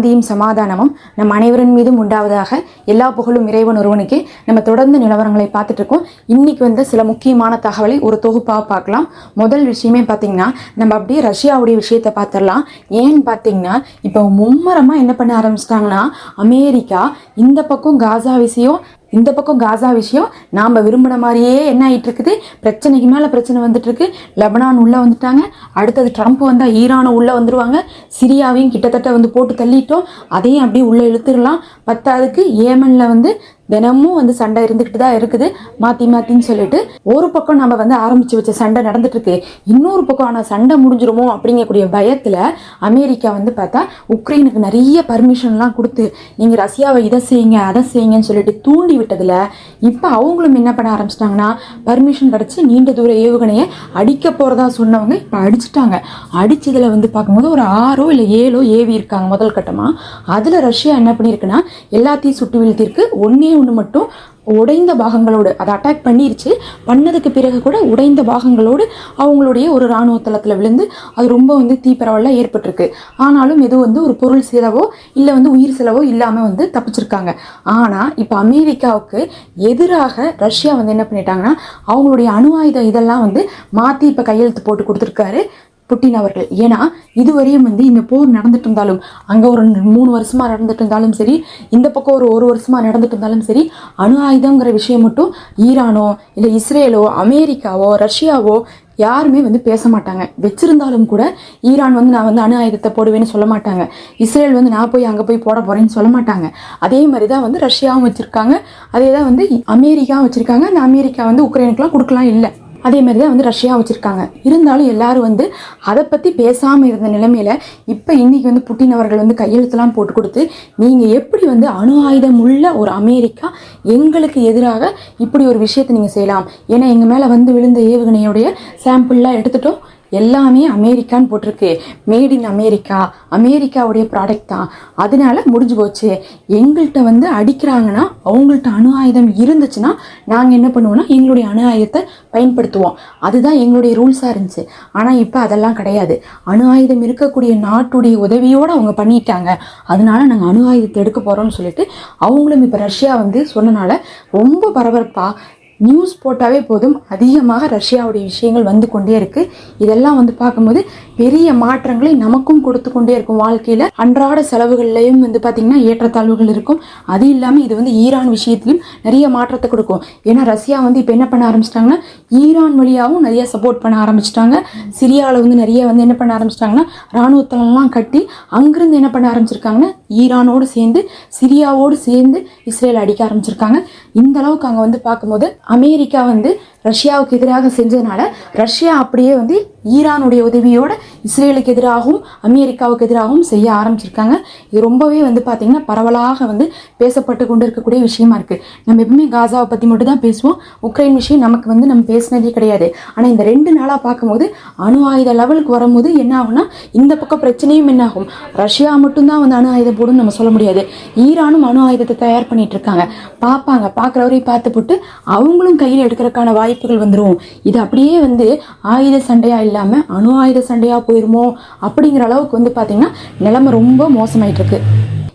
சாந்தியும் சமாதானமும் நம் அனைவரின் மீதும் உண்டாவதாக எல்லா புகழும் இறைவன் ஒருவனுக்கு. நம்ம தொடர்ந்து நிலவரங்களை பார்த்துட்டு இருக்கோம். இன்னைக்கு வந்து சில முக்கியமான தகவலை ஒரு தொகுப்பாக பார்க்கலாம். முதல் விஷயமே பார்த்தீங்கன்னா நம்ம அப்படியே ரஷ்யாவுடைய விஷயத்தை பார்த்துடலாம். ஏன்னு பார்த்தீங்கன்னா இப்போ மும்மரமாக என்ன பண்ண ஆரம்பிச்சிட்டாங்கன்னா அமெரிக்கா இந்த பக்கம் காசா விஷயம் இந்த பக்கம் காசா விஷயம். நாம் விரும்பின மாதிரியே என்ன ஆகிட்டு இருக்குது பிரச்சனைக்கு மேலே பிரச்சனை வந்துட்டுருக்கு. லெபனான் உள்ளே வந்துட்டாங்க. அடுத்தது ட்ரம்ப் வந்தால் ஈரானும் உள்ளே வந்துருவாங்க. சிரியாவையும் கிட்டத்தட்ட வந்து போட்டு தள்ளிட்டோம். அதையும் அப்படியே உள்ளே இழுத்துடலாம். பத்தாவதுக்கு ஏமனில் வந்து தினமும் வந்து சண்டை இருந்துக்கிட்டு தான் இருக்குது. மாற்றி மாற்றின்னு சொல்லிட்டு ஒரு பக்கம் நம்ம வந்து ஆரம்பித்து வச்ச சண்டை நடந்துட்டு இருக்கு. இன்னொரு பக்கம் ஆனால் சண்டை முடிஞ்சிருமோ அப்படிங்கக்கூடிய பயத்தில் அமெரிக்கா வந்து பார்த்தா உக்ரைனுக்கு நிறைய பர்மிஷன்லாம் கொடுத்து நீங்கள் ரஷ்யாவை இதை செய்யுங்க அதை செய்யுங்கன்னு சொல்லிட்டு தூண்டி விட்டதில் இப்போ அவங்களும் என்ன பண்ண ஆரம்பிச்சிட்டாங்கன்னா பர்மிஷன் கிடச்சி நீண்ட தூர ஏவுகணையை அடிக்க போகிறதா சொன்னவங்க இப்போ அடிச்சிட்டாங்க. அடிச்சதில் வந்து பார்க்கும்போது ஒரு ஆறோ இல்லை ஏழோ ஏவி இருக்காங்க முதல் கட்டமாக அதில் ரஷ்யா என்ன பண்ணியிருக்குன்னா எல்லாத்தையும் சுட்டு வீழ்த்திருக்கு ஒன்றே ஒன்று மட்டும் உடைந்த பாகங்களோடு அதை அட்டாக் பண்ணிருச்சு. பண்ணதுக்கு பிறகு கூட உடைந்த பாகங்களோடு அவங்களுடைய ஒரு இராணுவ தளத்தில் விழுந்து அது ரொம்ப வந்து தீப்பரவலாக ஏற்பட்டிருக்கு. ஆனாலும் எதுவும் வந்து ஒரு பொருள் செலவோ இல்லை வந்து உயிர் செலவோ இல்லாமல் வந்து தப்பிச்சிருக்காங்க. ஆனால் இப்போ அமெரிக்காவுக்கு எதிராக ரஷ்யா வந்து என்ன பண்ணிட்டாங்கன்னா அவங்களுடைய அணு ஆயுத இதெல்லாம் வந்து மாற்றி இப்போ கையெழுத்து போட்டு கொடுத்துருக்காரு. புட்டின் அவர்கள் ஏன்னா இதுவரையும் வந்து இந்த போர் நடந்துட்டு இருந்தாலும் அங்கே ஒரு மூணு வருஷமாக நடந்துட்டு இருந்தாலும் சரி இந்த பக்கம் ஒரு ஒரு வருஷமாக நடந்துட்டு இருந்தாலும் சரி அணு ஆயுதங்கிற விஷயம் மட்டும் ஈரானோ இல்லை இஸ்ரேலோ அமெரிக்காவோ ரஷ்யாவோ யாருமே வந்து பேச மாட்டாங்க. வச்சிருந்தாலும் கூட ஈரான் வந்து நான் வந்து அணு ஆயுதத்தை போடுவேன்னு சொல்ல மாட்டாங்க. இஸ்ரேல் வந்து நான் போய் அங்கே போய் போட போகிறேன்னு சொல்ல மாட்டாங்க. அதே மாதிரி தான் வந்து ரஷ்யாவும் வச்சுருக்காங்க. அதே தான் வந்து அமெரிக்காவும் வச்சுருக்காங்க. அந்த அமெரிக்கா வந்து உக்ரைனுக்குலாம் கொடுக்கலாம் இல்லை. அதே மாதிரி தான் வந்து ரஷ்யா வச்சுருக்காங்க. இருந்தாலும் எல்லாரும் வந்து அதை பற்றி பேசாமல் இருந்த நிலைமையில் இப்போ இன்றைக்கி வந்து புட்டின் அவர்கள் வந்து கையெழுத்தெல்லாம் போட்டு கொடுத்து நீங்கள் எப்படி வந்து அணு ஆயுதம் உள்ள ஒரு அமெரிக்கா எங்களுக்கு எதிராக இப்படி ஒரு விஷயத்தை நீங்கள் செய்யலாம்? ஏன்னா எங்கள் மேலே வந்து விழுந்த ஏவுகணையுடைய சாம்பிள்லாம் எடுத்துட்டோம். எல்லாமே அமெரிக்கான்னு போட்டிருக்கு. மேட் இன் அமெரிக்கா அமெரிக்காவுடைய ப்ராடக்ட் தான். அதனால முடிஞ்சு போச்சு. எங்கள்கிட்ட வந்து அடிக்கிறாங்கன்னா அவங்கள்ட்ட அணு ஆயுதம் இருந்துச்சுன்னா நாங்கள் என்ன பண்ணுவோம்னா எங்களுடைய அணு ஆயுதத்தை பயன்படுத்துவோம். அதுதான் எங்களுடைய ரூல்ஸாக இருந்துச்சு. ஆனால் இப்போ அதெல்லாம் கிடையாது. அணு ஆயுதம் இருக்கக்கூடிய நாட்டுடைய உதவியோடு அவங்க பண்ணிட்டாங்க. அதனால நாங்கள் அணு ஆயுதத்தை எடுக்க போகிறோம்னு சொல்லிட்டு அவங்களும் இப்போ ரஷ்யா வந்து சொன்னனால ரொம்ப பரபரப்பாக நியூஸ் போட்டாவே போதும். அதிகமாக ரஷ்யாவுடைய விஷயங்கள் வந்து கொண்டே இருக்குது இதெல்லாம் வந்து பார்க்கும்போது பெரிய மாற்றங்களை நமக்கும் கொடுத்து கொண்டே இருக்கும் வாழ்க்கையில. அன்றாட செலவுகள்லையும் வந்து பார்த்திங்கன்னா ஏற்றத்தாழ்வுகள் இருக்கும். அது இல்லாமல் இது வந்து ஈரான் விஷயத்திலும் நிறைய மாற்றத்தை கொடுக்கும். ஏன்னா ரஷ்யா வந்து இப்போ என்ன பண்ண ஆரம்பிச்சிட்டாங்கன்னா ஈரான் வழியாகவும் நிறைய சப்போர்ட் பண்ண ஆரம்பிச்சிட்டாங்க. சிரியாவில் வந்து நிறைய வந்து என்ன பண்ண ஆரம்பிச்சிட்டாங்கன்னா இராணுவத்தெல்லாம் கட்டி அங்கிருந்து என்ன பண்ண ஆரம்பிச்சிருக்காங்கன்னா ஈரானோடு சேர்ந்து சிரியாவோடு சேர்ந்து இஸ்ரேல் அடிக்க ஆரம்பிச்சிருக்காங்க. இந்த அளவுக்கு அங்கே வந்து பார்க்கும்போது அமெரிக்கா வந்து ரஷ்யாவுக்கு எதிராக செஞ்சதுனால ரஷ்யா அப்படியே வந்து ஈரானுடைய உதவியோட இஸ்ரேலுக்கு எதிராகவும் அமெரிக்காவுக்கு எதிராகவும் செய்ய ஆரம்பிச்சிருக்காங்க. இது ரொம்பவே வந்து பார்த்திங்கன்னா பரவலாக வந்து பேசப்பட்டு கொண்டு இருக்கக்கூடிய விஷயமா இருக்குது நம்ம எப்பவுமே காசாவை பற்றி மட்டும் தான் பேசுவோம். உக்ரைன் விஷயம் நமக்கு வந்து நம்ம பேசினதே கிடையாது. ஆனால் இந்த ரெண்டு நாளாக பார்க்கும்போது அணு ஆயுத லெவலுக்கு வரும்போது என்ன ஆகும்னா இந்த பக்கம் பிரச்சனையும் என்ன ஆகும்? ரஷ்யா மட்டும்தான் வந்து அணு ஆயுதம் போடுன்னு நம்ம சொல்ல முடியாது. ஈரானும் அணு ஆயுதத்தை தயார் பண்ணிட்டு இருக்காங்க. பார்ப்பாங்க. பார்க்குறவரையும் பார்த்து போட்டு அவங்களும் கையில் எடுக்கிறதுக்கான வாய்ப்புகள் வந்துடும் இது அப்படியே வந்து ஆயுத சண்டையாக இல்லாமல் அணு ஆயுத சண்டையாக போயிருமோ அப்படிங்கிற அளவுக்கு வந்து பார்த்திங்கன்னா நிலைமை ரொம்ப மோசமாயிட்டு இருக்கு.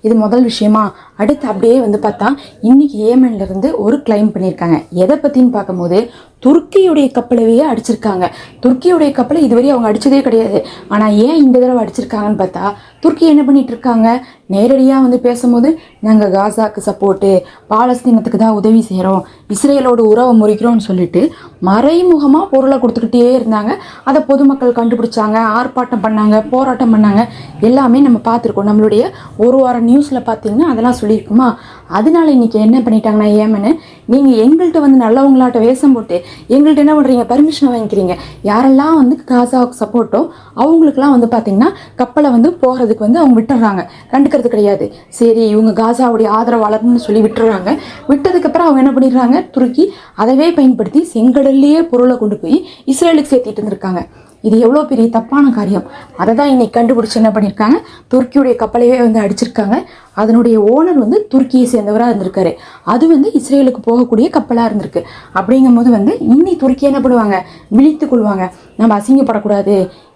இது முதல் விஷயமா. அடுத்து அப்படியே வந்து பார்த்தா இன்னைக்கு ஏமன்ல இருந்து ஒரு கிளைம் பண்ணியிருக்காங்க. எதை பற்றின்னு பார்க்கும்போது துருக்கியுடைய கப்பலவே அடிச்சிருக்காங்க. துருக்கியுடைய கப்பலை இதுவரை அவங்க அடிச்சதே கிடையாது. ஆனால் ஏன் இந்த தடவை அடிச்சிருக்காங்கன்னு பார்த்தா துருக்கி என்ன பண்ணிட்டு இருக்காங்க? நேரடியாக வந்து பேசும்போது நாங்கள் காசாக்கு சப்போர்ட்டு பாலஸ்தீனத்துக்கு தான் உதவி செய்கிறோம் இஸ்ரேலோட உறவை முறிக்கிறோம்னு சொல்லிட்டு மறைமுகமாக பொருளை கொடுத்துக்கிட்டே இருந்தாங்க. அதை பொதுமக்கள் கண்டுபிடிச்சாங்க ஆர்ப்பாட்டம் பண்ணாங்க போராட்டம் பண்ணாங்க. எல்லாமே நம்ம பார்த்துருக்கோம். நம்மளுடைய ஒரு வாரம் நியூஸில் பார்த்தீங்கன்னா அதெல்லாம் சொல்லியிருக்குமா? அதனால இன்னைக்கு என்ன பண்ணிட்டாங்கன்னா ஏமனு நீங்கள் எங்கள்கிட்ட வந்து நல்லவங்களாட்ட வேஷம் போட்டு எங்கள்கிட்ட என்ன பண்ணுறீங்க பர்மிஷன் வாங்கிக்கிறீங்க. யாரெல்லாம் வந்து காசாவுக்கு சப்போர்ட்டோ அவங்களுக்குலாம் வந்து பார்த்தீங்கன்னா கப்பலை வந்து போகிறதுக்கு வந்து அவங்க விட்டுறாங்க. கண்டுக்கிறது கிடையாது. சரி இவங்க காசாவுடைய ஆதரவாளர்னு சொல்லி விட்டுறாங்க. விட்டதுக்கப்புறம் அவங்க என்ன பண்ணிடுறாங்க? துருக்கி அதவே பயன்படுத்தி செங்கடல்லையே பொருளை கொண்டு போய் இஸ்ரேலுக்கு சேர்த்திட்டு இருந்திருக்காங்க. இது எவ்வளோ பெரிய தப்பான காரியம்? அதை தான் இன்னைக்கு கண்டுபிடிச்சி என்ன பண்ணியிருக்காங்க துருக்கியுடைய கப்பலையே வந்து அடிச்சிருக்காங்க. அதனுடைய ஓனர் வந்து துருக்கியை சேர்ந்தவராக இருந்திருக்காரு. அது வந்து இஸ்ரேலுக்கு போகக்கூடிய கப்பலாக இருந்திருக்கு. அப்படிங்கும்போது வந்து இன்னி துருக்கி என்ன பண்ணுவாங்க? விழித்து கொள்வாங்க. நம்ம அசிங்கப்படக்கூடாது.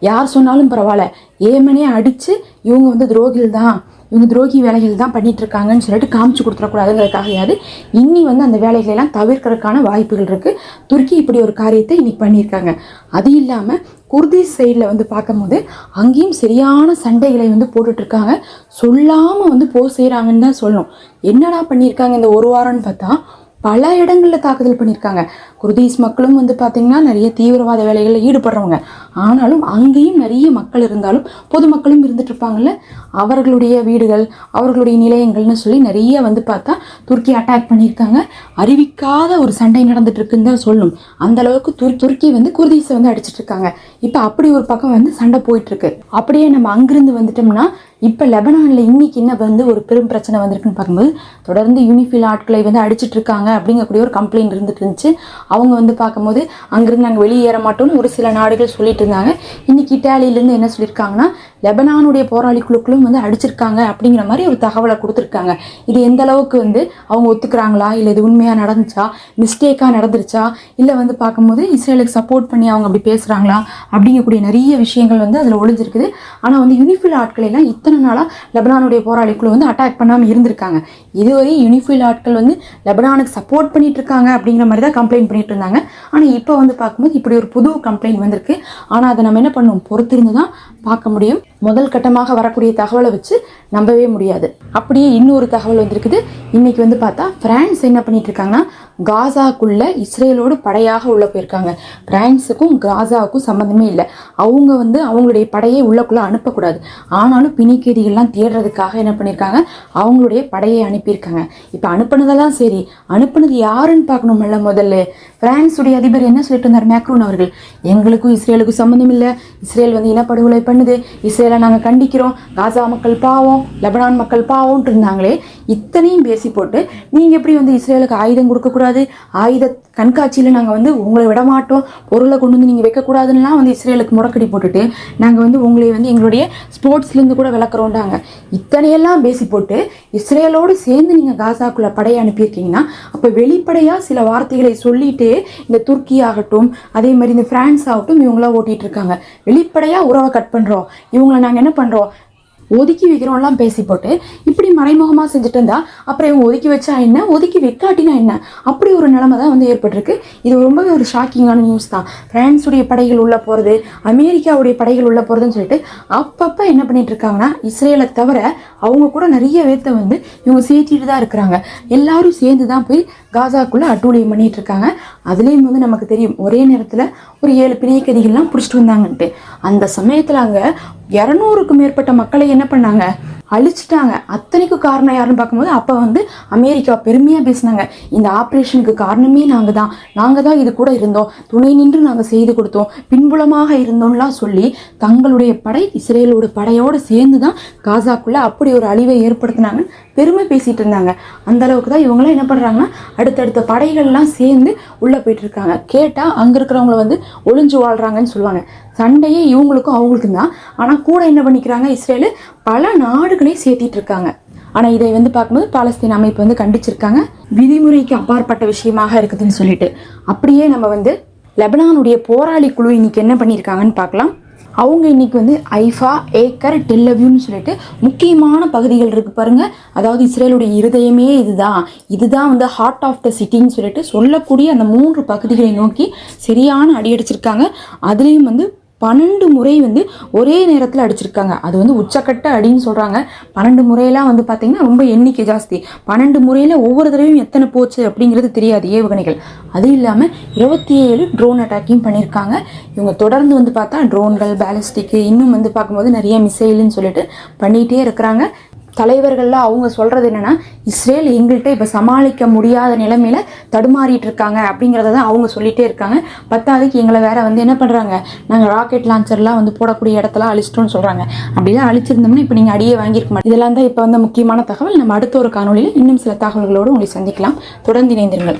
யார் சொன்னாலும் பரவாயில்ல. ஏமனே அடித்து இவங்க வந்து துரோகிகள் தான். இவங்க துரோகி வேலைகள் தான் பண்ணிட்டு இருக்காங்கன்னு சொல்லிட்டு காமிச்சு கொடுத்துடக்கூடாதுங்கிறதுக்காகையாது இன்னி வந்து அந்த வேலைகளை எல்லாம் தவிர்க்கறதுக்கான வாய்ப்புகள் இருக்கு. துருக்கி இப்படி ஒரு காரியத்தை இன்னைக்கு பண்ணியிருக்காங்க. அது இல்லாமல் குர்தீஸ் சைடில் வந்து பார்க்கும்போது அங்கேயும் சரியான சண்டைகளை வந்து போட்டுட்ருக்காங்க சொல்லாமல் வந்து போர் செய்கிறாங்கன்னு தான் சொல்லணும். என்னடா பண்ணியிருக்காங்க இந்த ஒரு வாரம்னு பார்த்தா பல இடங்களில் தாக்குதல் பண்ணியிருக்காங்க. குர்தீஸ் மக்களும் வந்து பார்த்திங்கன்னா நிறைய தீவிரவாத வேலைகளில் ஈடுபடுறவங்க. ஆனாலும் அங்கேயும் நிறைய மக்கள் இருந்தாலும் பொதுமக்களும் இருந்துட்டு இருப்பாங்கல்ல? அவர்களுடைய வீடுகள் அவர்களுடைய நிலையங்கள்னு சொல்லி நிறைய வந்து பார்த்தா துருக்கி அட்டாக் பண்ணியிருக்காங்க. அறிவிக்காத ஒரு சண்டை நடந்துட்டு இருக்குன்னு தான் சொல்லணும் அந்த அளவுக்கு துர் துருக்கி வந்து குர்தீஸை வந்து அடிச்சிட்டு இருக்காங்க. இப்போ அப்படி ஒரு பக்கம் வந்து சண்டை போயிட்டு இருக்கு. அப்படியே நம்ம அங்கிருந்து வந்துட்டோம்னா இப்போ லெபனானில் இன்னைக்கு என்ன வந்து ஒரு பெரும் பிரச்சனை வந்திருக்குன்னு பார்க்கும்போது தொடர்ந்து யூனிஃபில் ஆட்களை வந்து அடிச்சிட்டு இருக்காங்க அப்படிங்கக்கூடிய ஒரு கம்ப்ளைண்ட் இருந்துட்டு இருந்துச்சு. அவங்க வந்து பார்க்கும்போது அங்கிருந்து நாங்கள் வெளியேற மாட்டோம்னு ஒரு சில நாடுகள் சொல்லிட்டு இருந்தாங்க இன்னைக்கு இட்டாலியிலேருந்து என்ன சொல்லியிருக்காங்கன்னா லெபனானுடைய போராளி குழுக்களும் வந்து அடிச்சிருக்காங்க அப்படிங்கிற மாதிரி ஒரு தகவலை கொடுத்துருக்காங்க. இது எந்த அளவுக்கு வந்து அவங்க ஒத்துக்கிறாங்களா? இல்லை இது உண்மையாக நடந்துச்சா? மிஸ்டேக்காக நடந்துருச்சா? இல்லை வந்து பார்க்கும்போது இஸ்ரேலுக்கு சப்போர்ட் பண்ணி அவங்க அப்படி பேசுகிறாங்களா அப்படிங்கக்கூடிய நிறைய விஷயங்கள் வந்து அதில் ஒளிஞ்சிருக்குது. ஆனால் வந்து யூனிஃபில் ஆட்களை எல்லாம் இத்தனை நாளாக லெபனானுடைய போராளி குழு வந்து அட்டாக் பண்ணாமல் இருந்திருக்காங்க. இதுவரை யூனிஃபில் ஆட்கள் வந்து லெபனானுக்கு சப்போர்ட் பண்ணிட்டு இருக்காங்க அப்படிங்கிற மாதிரி தான் கம்ப்ளைண்ட் பண்ணிட்டு இருந்தாங்க. ஆனால் இப்போ வந்து பார்க்கும்போது இப்படி ஒரு புது கம்ப்ளைண்ட் வந்திருக்கு. ஆனால் அதை நம்ம என்ன பண்ணுவோம்? பொறுத்திருந்து தான் பார்க்க முடியும். முதல் கட்டமாக வரக்கூடிய தகவலை வச்சு நம்பவே முடியாது. அப்படியே இன்னொரு தகவல் வந்திருக்குது. இன்னைக்கு வந்து பார்த்தா பிரான்ஸ் என்ன பண்ணிட்டு இருக்காங்கன்னா காசாக்குள்ள இஸ்ரேலோடு படையாக உள்ள போயிருக்காங்க. பிரான்ஸுக்கும் காசாவுக்கும் சம்மந்தமே இல்லை. அவங்க வந்து அவங்களுடைய படையை உள்ளக்குள்ள அனுப்பக்கூடாது. ஆனாலும் பிணிக்கேதிகள்லாம் தேடுறதுக்காக என்ன பண்ணியிருக்காங்க அவங்களுடைய படையை அனுப்பியிருக்காங்க. இப்போ அனுப்புனதெல்லாம் சரி. அனுப்புனது யாருன்னு பார்க்கணும்ல முதல்ல. பிரான்ஸுடைய அதிபர் என்ன சொல்லிட்டு இருந்தார்? மேக்ரூன் அவர்கள். எங்களுக்கும் இஸ்ரேலுக்கும் சம்மந்தம் இல்லை இஸ்ரேல் வந்து இனப்படுகொலை பண்ணுது. இஸ்ரேலை நாங்கள் கண்டிக்கிறோம். காசா மக்கள் பாவம் லெபனான் மக்கள் பாவம்ன்ட்டு இருந்தாங்களே. இத்தனையும் பேசி போட்டு நீங்கள் எப்படி வந்து இஸ்ரேலுக்கு ஆயுதம் கொடுக்கக்கூடாது? ஆயுத கண்காட்சியில் நாங்கள் வந்து உங்களை விட மாட்டோம் பொருளை கொண்டு வந்து நீங்கள் வைக்கக்கூடாதுன்னா வந்து இஸ்ரேலுக்கு முடக்கடி போட்டுட்டு நாங்கள் வந்து உங்களை வந்து எங்களுடைய ஸ்போர்ட்ஸ்லேருந்து கூட விளக்குறோண்டாங்க இத்தனையெல்லாம் பேசி போட்டு இஸ்ரேலோடு சேர்ந்து நீங்கள் காசாக்குள்ள படையை அனுப்பியிருக்கீங்கன்னா அப்போ வெளிப்படையாக சில வார்த்தைகளை சொல்லிட்டு இந்த துருக்கி ஆகட்டும் அதே மாதிரி இந்த பிரான்ஸ் ஆகட்டும் இவங்களாம் ஓட்டிகிட்டு இருக்காங்க. வெளிப்படையாக உறவை கட் பண்ணுறோம் இவங்களை நாங்கள் என்ன பண்ணுறோம் ஒதுக்கி வைக்கிறோம்லாம் பேசி போட்டு இப்படி மறைமுகமாக செஞ்சுட்டு இருந்தா அப்புறம் இவங்க ஒதுக்கி வச்சா என்ன? ஒதுக்கி வைக்காட்டினா என்ன? அப்படி ஒரு நிலைமை தான் வந்து ஏற்பட்டிருக்கு. இது ரொம்பவே ஒரு ஷாக்கிங்கான நியூஸ் தான். பிரான்ஸுடைய படைகள் உள்ளே போகிறது அமெரிக்காவுடைய படைகள் உள்ளே போகிறதுன்னு சொல்லிட்டு அப்பப்போ என்ன பண்ணிட்டு இருக்காங்கன்னா இஸ்ரேலை தவிர அவங்க கூட நிறைய பேர்த்த வந்து இவங்க சேர்த்திட்டு தான் இருக்கிறாங்க. எல்லாரும் சேர்ந்து தான் போய் காசாக்குள்ளே அட்டூழியம் பண்ணிட்டு இருக்காங்க. அதுலேயும் வந்து நமக்கு தெரியும் ஒரே நேரத்தில் ஒரு ஏழு பிணையக்கதிகள்லாம் பிடிச்சிட்டு வந்தாங்கன்ட்டு. அந்த சமயத்தில் அங்கே இரநூறுக்கும் மேற்பட்ட மக்களை என்ன பண்ணாங்க? அழிச்சிட்டாங்க. அத்தனைக்கும் காரணம் யாருன்னு பார்க்கும்போது அப்போ வந்து அமெரிக்கா பெருமையாக பேசினாங்க. இந்த ஆப்ரேஷனுக்கு காரணமே நாங்கள் தான். நாங்கள் தான் இது கூட இருந்தோம். துணை நின்று நாங்கள் செய்து கொடுத்தோம். பின்புலமாக இருந்தோம்லாம் சொல்லி தங்களுடைய படை இஸ்ரேலோட படையோடு சேர்ந்து தான் காசாக்குள்ளே அப்படி ஒரு அழிவை ஏற்படுத்தினாங்கன்னு பெருமை பேசிகிட்டு இருந்தாங்க. அந்த அளவுக்கு தான் இவங்களாம் என்ன பண்ணுறாங்கன்னா அடுத்தடுத்த படைகள்லாம் சேர்ந்து உள்ளே போயிட்டு இருக்காங்க. கேட்டால் அங்கே இருக்கிறவங்கள வந்து ஒளிஞ்சு வாழ்கிறாங்கன்னு சொல்லுவாங்க. சண்டையே இவங்களுக்கும் அவங்களுக்கும் தான். ஆனால் கூட என்ன பண்ணிக்கிறாங்க இஸ்ரேலு? பல நாடுகளையும் சேர்த்திட்டு இருக்காங்க ஆனால் இதை வந்து பார்க்கும்போது பாலஸ்தீன் அமைப்பு வந்து கண்டிச்சிருக்காங்க. விதிமுறைக்கு அப்பாற்பட்ட விஷயமாக இருக்குதுன்னு சொல்லிட்டு. அப்படியே நம்ம வந்து லெபனானுடைய போராளி குழு இன்னைக்கு என்ன பண்ணியிருக்காங்கன்னு பார்க்கலாம். அவங்க இன்னைக்கு வந்து ஐஃபா ஏக்கர் டெல்லவியூன்னு சொல்லிட்டு முக்கியமான பகுதிகள் இருக்குது பாருங்கள் அதாவது இஸ்ரேலுடைய இருதயமே இதுதான். இதுதான் வந்து ஹார்ட் ஆஃப் த சிட்டின்னு சொல்லிட்டு சொல்லக்கூடிய அந்த மூன்று பகுதிகளை நோக்கி சரியான அடி அடிச்சிருக்காங்க அதுலேயும் வந்து பன்னெண்டு முறை வந்து ஒரே நேரத்தில் அடிச்சிருக்காங்க. அது வந்து உச்சக்கட்ட அடின்னு சொல்கிறாங்க பன்னெண்டு முறையெல்லாம் வந்து பார்த்திங்கன்னா ரொம்ப எண்ணிக்கை ஜாஸ்தி. பன்னெண்டு முறையில் ஒவ்வொரு தடவையும் எத்தனை போச்சு அப்படிங்கிறது தெரியாது ஏவுகணைகள். அது இல்லாமல் இருபத்தி ஏழு ட்ரோன் அட்டாக்கையும் பண்ணியிருக்காங்க. இவங்க தொடர்ந்து வந்து பார்த்தா ட்ரோன்கள் பேலிஸ்டிக்கு இன்னும் வந்து பார்க்கும்போது நிறைய மிசைலுன்னு சொல்லிட்டு பண்ணிகிட்டே இருக்கிறாங்க. தலைவர்கள்லாம் அவங்க சொல்கிறது என்னென்னா இஸ்ரேல் எங்கள்கிட்ட இப்போ சமாளிக்க முடியாத நிலைமையில் தடுமாறிட்டு இருக்காங்க அப்படிங்கிறத தான் அவங்க சொல்லிகிட்டே இருக்காங்க. பத்தாவதுக்கு எங்களை வேற வந்து என்ன பண்ணுறாங்க நாங்கள் ராக்கெட் லான்ச்சர்லாம் வந்து போடக்கூடிய இடத்தெல்லாம் அழிச்சிட்டோம்னு சொல்கிறாங்க அப்படிலாம் அழிச்சிருந்தோம்னா இப்போ நீங்கள் அடியே வாங்கியிருக்க மாட்டோம் இதெல்லாம் தான் இப்போ வந்து முக்கியமான தகவல். நம்ம அடுத்த ஒரு காணொலியில் இன்னும் சில தகவல்களோடு உங்களை சந்திக்கலாம். தொடர்ந்து இணைந்திருங்கள்.